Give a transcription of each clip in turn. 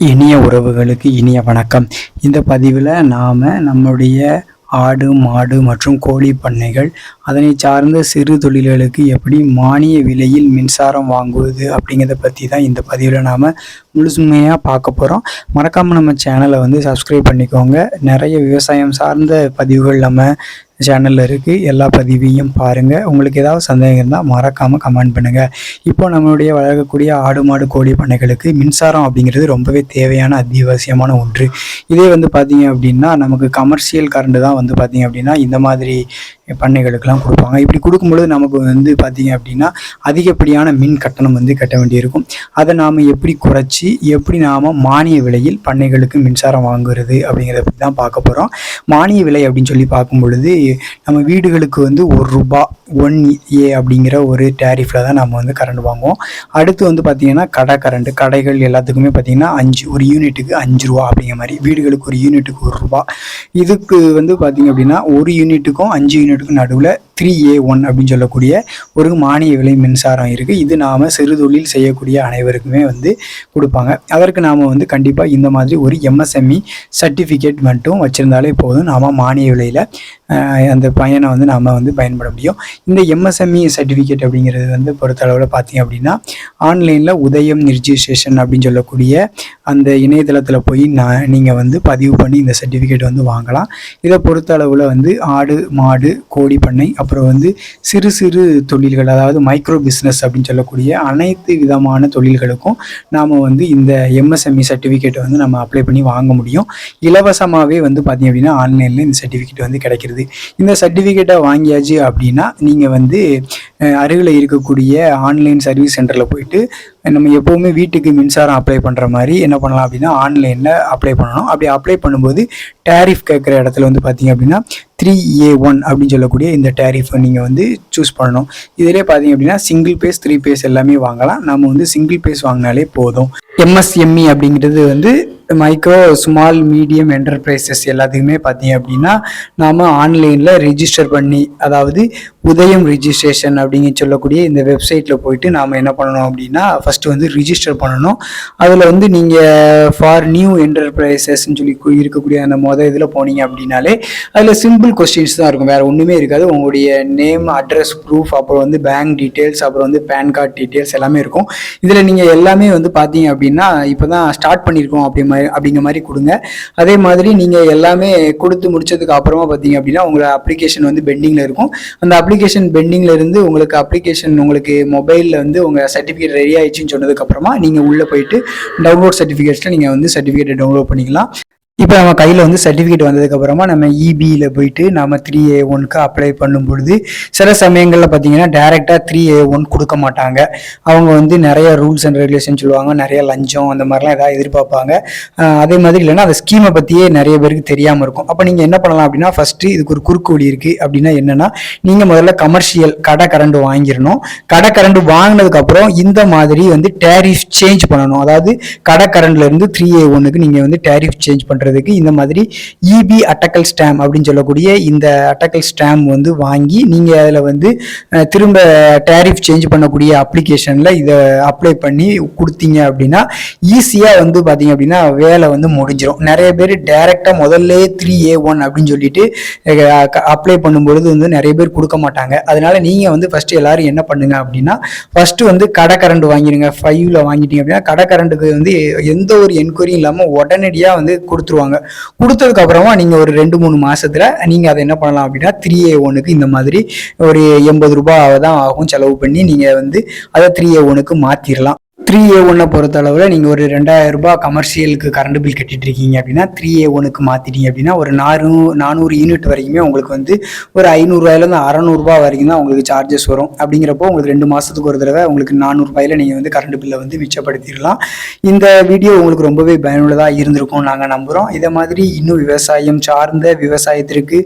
இனிய உறவுகளுக்கு இனிய வணக்கம். இந்த பதிவில் நாம் நம்முடைய ஆடு மாடு மற்றும் கோழி பண்ணைகள் அதனை சார்ந்த சிறு தொழில்களுக்கு எப்படி மானிய விலையில் மின்சாரம் வாங்குவது அப்படிங்கிறத பற்றி தான் இந்த பதிவில் நாம் முழுசுமையாக பார்க்க போகிறோம் மறக்காமல் நம்ம சேனலை வந்து சப்ஸ்கிரைப் பண்ணிக்கோங்க. நிறைய விவசாயம் சார்ந்த பதிவுகள் நம்ம சேனலில் இருக்குது எல்லா பதிவையும் பாருங்கள் உங்களுக்கு ஏதாவது சந்தேகம் இருந்தால் மறக்காமல் கமெண்ட் பண்ணுங்கள் இப்போ நம்மளுடைய வளர்க்கக்கூடிய ஆடு மாடு கோழி பண்ணைகளுக்கு மின்சாரம் அப்படிங்கிறது ரொம்பவே தேவையான அத்தியாவசியமான ஒன்று. இதே வந்து பார்த்தீங்க அப்படின்னா நமக்கு கமர்ஷியல் கரண்ட் தான் வந்து பார்த்தீங்க அப்படின்னா இந்த மாதிரி பண்ணைகளுக்கெல்லாம் கொடுப்பாங்க. இப்படி கொடுக்கும்பொழுது நமக்கு வந்து பார்த்தீங்க அப்படின்னா அதிகப்படியான மின் கட்டணம் வந்து கட்ட வேண்டியிருக்கும். அதை நாம் எப்படி குறைச்சி எப்படி நாம் மானிய விலையில் பண்ணைகளுக்கு மின்சாரம் வாங்குறது அப்படிங்கிறத பற்றி தான் பார்க்க போகிறோம் மானிய விலை அப்படின்னு சொல்லி பார்க்கும் பொழுது நம்ம வீடுகளுக்கு வந்து ஒரு ரூபா ஒன் ஏ அப்படிங்கிற ஒரு டேரிஃபில் தான் நம்ம வந்து கரண்ட் வாங்குவோம். அடுத்து வந்து பார்த்திங்கன்னா கடை கரண்ட் கடைகள் எல்லாத்துக்குமே பார்த்திங்கன்னா அஞ்சு ஒரு யூனிட்டுக்கு அஞ்சு ரூபா அப்படிங்கிற மாதிரி வீடுகளுக்கு ஒரு யூனிட்டுக்கு ஒரு ரூபா. இதுக்கு வந்து பார்த்திங்க அப்படின்னா ஒரு யூனிட்டுக்கும் அஞ்சு யூனிட் யூனிட்டுக்கும் நடுவில் த்ரீ ஏ ஒன் அப்படின்னு சொல்லக்கூடிய ஒரு மானிய விலை மின்சாரம் இருக்குது இது நாம் சிறு தொழில் செய்யக்கூடிய அனைவருக்குமே வந்து கொடுப்பாங்க. அதற்கு நாம் வந்து கண்டிப்பாக இந்த மாதிரி ஒரு எம்எஸ்எம்இ சர்டிஃபிகேட் மட்டும் வச்சுருந்தாலே போதும். நாம் மானிய விலையில் அந்த பயனை வந்து நாம் வந்து பயன்பட முடியும். இந்த எம்எஸ்எம்இ சர்டிஃபிகேட் அப்படிங்கிறது வந்து பொறுத்தளவில் பார்த்தீங்க அப்படின்னா ஆன்லைனில் உதயம் ரிஜிஸ்ட்ரேஷன் அப்படின்னு சொல்லக்கூடிய அந்த இணையதளத்தில் போய் நான் நீங்கள் வந்து பதிவு பண்ணி இந்த சர்டிஃபிகேட் வந்து வாங்கலாம். இதை பொறுத்தளவில் வந்து ஆடு மாடு கோழி பண்ணை அப்புறம் வந்து சிறு சிறு தொழில்கள் அதாவது மைக்ரோ பிஸ்னஸ் அப்படின்னு சொல்லக்கூடிய அனைத்து விதமான தொழில்களுக்கும் நாம் வந்து இந்த எம்எஸ்எம்இ சர்டிஃபிகேட்டை வந்து நம்ம அப்ளை பண்ணி வாங்க முடியும். இலவசமாகவே வந்து பார்த்தீங்க அப்படின்னா ஆன்லைனில் இந்த சர்டிஃபிகேட் வந்து கிடைக்கிறது இந்த சர்டிஃபிகேட்டை வாங்கியாச்சு அப்படின்னா நீங்கள் வந்து அருகில் இருக்கக்கூடிய ஆன்லைன் சர்வீஸ் சென்டரில் போயிட்டு நம்ம எப்போவுமே வீட்டுக்கு மின்சாரம் அப்ளை பண்ணுற மாதிரி என்ன பண்ணலாம் அப்படின்னா ஆன்லைனில் அப்ளை பண்ணணும். அப்படி அப்ளை பண்ணும்போது டேரிஃப் கேட்குற இடத்துல வந்து பார்த்தீங்க அப்படின்னா த்ரீ ஏ ஒன் அப்படின்னு சொல்லக்கூடிய இந்த டேரிஃபை நீங்கள் வந்து சூஸ் பண்ணணும். இதிலே பார்த்தீங்க அப்படின்னா சிங்கிள் பேஸ் த்ரீ பேஸ் எல்லாமே வாங்கலாம். நம்ம வந்து சிங்கிள் பேஸ் வாங்கினாலே போதும். எம்எஸ்எம்இ அப்படிங்கிறது வந்து மைக்ரோ ஸ்மால் மீடியம் என்டர்பிரைசஸ் எல்லாத்துக்குமே பார்த்தீங்க அப்படின்னா நாம் ஆன்லைனில் ரிஜிஸ்டர் பண்ணி அதாவது உதயம் ரிஜிஸ்ட்ரேஷன் அப்படிங்க சொல்லக்கூடிய இந்த வெப்சைட்டில் போயிட்டு நாம் என்ன பண்ணணும் அப்படின்னா ஃபஸ்ட்டு வந்து ரிஜிஸ்டர் பண்ணணும். அதில் வந்து நீங்கள் ஃபார் நியூ என்டர்பிரைசஸ்ன்னு சொல்லி இருக்கக்கூடிய அந்த மொதல் இதில் போனீங்க அப்படின்னாலே அதில் சிம்பிள் கொஸ்டின்ஸ் தான் இருக்கும். வேறு ஒன்றுமே இருக்காது. உங்களுடைய நேம் அட்ரஸ் ப்ரூஃப் அப்புறம் வந்து பேங்க் டீட்டெயில்ஸ் அப்புறம் வந்து பேன் கார்டு டீட்டெயில்ஸ் எல்லாமே இருக்கும். இதில் நீங்கள் எல்லாமே வந்து பார்த்தீங்க அப்படின்னா இப்போ தான் ஸ்டார்ட் பண்ணியிருக்கோம் அப்படி மாதிரி அப்படிங்கிற மாதிரி கொடுங்க. அதே மாதிரி நீங்கள் எல்லாமே கொடுத்து முடிச்சதுக்கு அப்புறமா பார்த்தீங்க அப்படின்னா உங்களை அப்ளிகேஷன் வந்து பெண்டிங்கில் இருக்கும். அந்த அப்ளிகேஷன் பெண்டிங்கில் இருந்து உங்களுக்கு அப்ளிகேஷன் உங்களுக்கு மொபைலில் வந்து உங்கள் சர்டிஃபிகேட் ரெடி ஆயிடுச்சுன்னு சொன்னதுக்கப்புறமா நீங்கள் உள்ளே போயிட்டு டவுன்லோட் சர்டிஃபிகேட்ஸில் நீங்கள் வந்து சர்டிஃபிகேட்டை டவுன்லோட் பண்ணிக்கலாம். இப்போ நம்ம கையில் வந்து சர்டிஃபிகேட் வந்ததுக்கப்புறமா நம்ம இபியில் போயிட்டு நம்ம த்ரீ ஏ ஒனுக்கு அப்ளை பண்ணும் பொழுது சில சமயங்களில் பார்த்தீங்கன்னா டேரெக்டாக த்ரீ ஏ ஒன் கொடுக்க மாட்டாங்க. அவங்க வந்து நிறைய ரூல்ஸ் அண்ட் ரெகுலேஷன் சொல்லுவாங்க நிறைய லஞ்சம் அந்த மாதிரிலாம் ஏதாவது எதிர்பார்ப்பாங்க. அதே மாதிரி இல்லைன்னா அந்த ஸ்கீமை பற்றியே நிறைய பேருக்கு தெரியாமல் இருக்கும். அப்போ நீங்கள் என்ன பண்ணலாம் அப்படின்னா ஃபஸ்ட்டு இதுக்கு ஒரு குறுக்கு வழி இருக்குது அப்படின்னா என்னென்னா நீங்கள் முதல்ல கமர்ஷியல் கடை கரண்ட் வாங்கிடணும். கடை கரண்ட் வாங்கினதுக்கப்புறம் இந்த மாதிரி வந்து டேரிஃப் சேஞ்ச் பண்ணணும். அதாவது கடை கரண்ட்லேருந்து த்ரீ ஏ ஒன்னுக்கு நீங்கள் வந்து டேரிஃப் சேஞ்ச் பண்ணுறது பண்ணுறதுக்கு இந்த மாதிரி இபி அட்டக்கல் ஸ்டாம் அப்படின்னு சொல்லக்கூடிய இந்த அட்டக்கல் ஸ்டாம் வந்து வாங்கி நீங்கள் அதில் வந்து திரும்ப டேரிஃப் சேஞ்ச் பண்ணக்கூடிய அப்ளிகேஷனில் இதை அப்ளை பண்ணி கொடுத்தீங்க அப்படின்னா ஈஸியாக வந்து பார்த்தீங்க அப்படின்னா வேலை வந்து முடிஞ்சிடும் நிறைய பேர் டைரெக்டாக முதல்ல த்ரீ ஏ ஒன் அப்படின்னு சொல்லிட்டு அப்ளை பண்ணும்பொழுது வந்து நிறைய பேர் கொடுக்க மாட்டாங்க. அதனால நீங்கள் வந்து ஃபஸ்ட்டு எல்லோரும் என்ன பண்ணுங்க அப்படின்னா ஃபஸ்ட்டு வந்து கடை கரண்ட் வாங்கிடுங்க ஃபைவ்ல வாங்கிட்டீங்க அப்படின்னா கடை கரண்ட்டுக்கு வந்து எந்த ஒரு என்கொயரியும் இல்லாமல் உடனடியாக வந்து கொடுத்துருவோம் கொடுத்துருவாங்க. கொடுத்ததுக்கு அப்புறமா நீங்கள் ஒரு ரெண்டு மூணு மாசத்துல நீங்கள் அதை என்ன பண்ணலாம் அப்படின்னா த்ரீ ஏ ஒனுக்கு இந்த மாதிரி ஒரு எண்பது ரூபாய் தான் ஆகும் செலவு பண்ணி நீங்கள் வந்து அதை த்ரீ ஏ ஒனுக்கு மாற்றிடலாம் த்ரீ ஏ ஒன்னை பொறுத்தளவில் நீங்கள் ஒரு ரெண்டாயிரம் ரூபாய் கமர்ஷியலுக்கு கரண்ட் பில் கட்டிட்டு இருக்கீங்க அப்படின்னா த்ரீ ஏ ஒனுக்கு மாற்றிட்டீங்க அப்படின்னா ஒரு நானூ நானூறு யூனிட் வரைக்குமே உங்களுக்கு வந்து ஒரு ஐநூறுரூவாயிலேருந்து அறநூறுபா வரைக்கும் தான் உங்களுக்கு சார்ஜஸ் வரும். அப்படிங்கிறப்போ உங்களுக்கு ரெண்டு மாதத்துக்கு ஒரு தடவை உங்களுக்கு நானூறுபாயில் நீங்கள் வந்து கரண்ட் பில்லை வந்து மிச்சப்படுத்திடலாம். இந்த வீடியோ உங்களுக்கு ரொம்பவே பயனுள்ளதாக இருந்திருக்கும் நாங்கள் நம்புகிறோம் இதை மாதிரி இன்னும் விவசாயம் சார்ந்த விவசாயத்திற்கு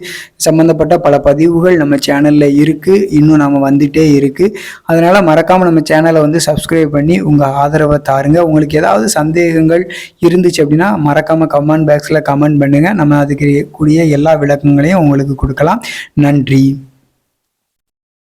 சம்மந்தப்பட்ட பல பதிவுகள் நம்ம சேனலில் இருக்குது இன்னும் நம்ம வந்துகிட்டே இருக்குது அதனால் மறக்காமல் நம்ம சேனலை வந்து சப்ஸ்கிரைப் பண்ணி உங்கள் ஆதரவை தாருங்க. உங்களுக்கு ஏதாவது சந்தேகங்கள் இருந்துச்சு அப்படின்னா மறக்காமல் கமெண்ட் பாக்ஸில் கமெண்ட் பண்ணுங்கள் நம்ம அதுக்கு கூடிய எல்லா விளக்கங்களையும் உங்களுக்கு கொடுக்கலாம். நன்றி.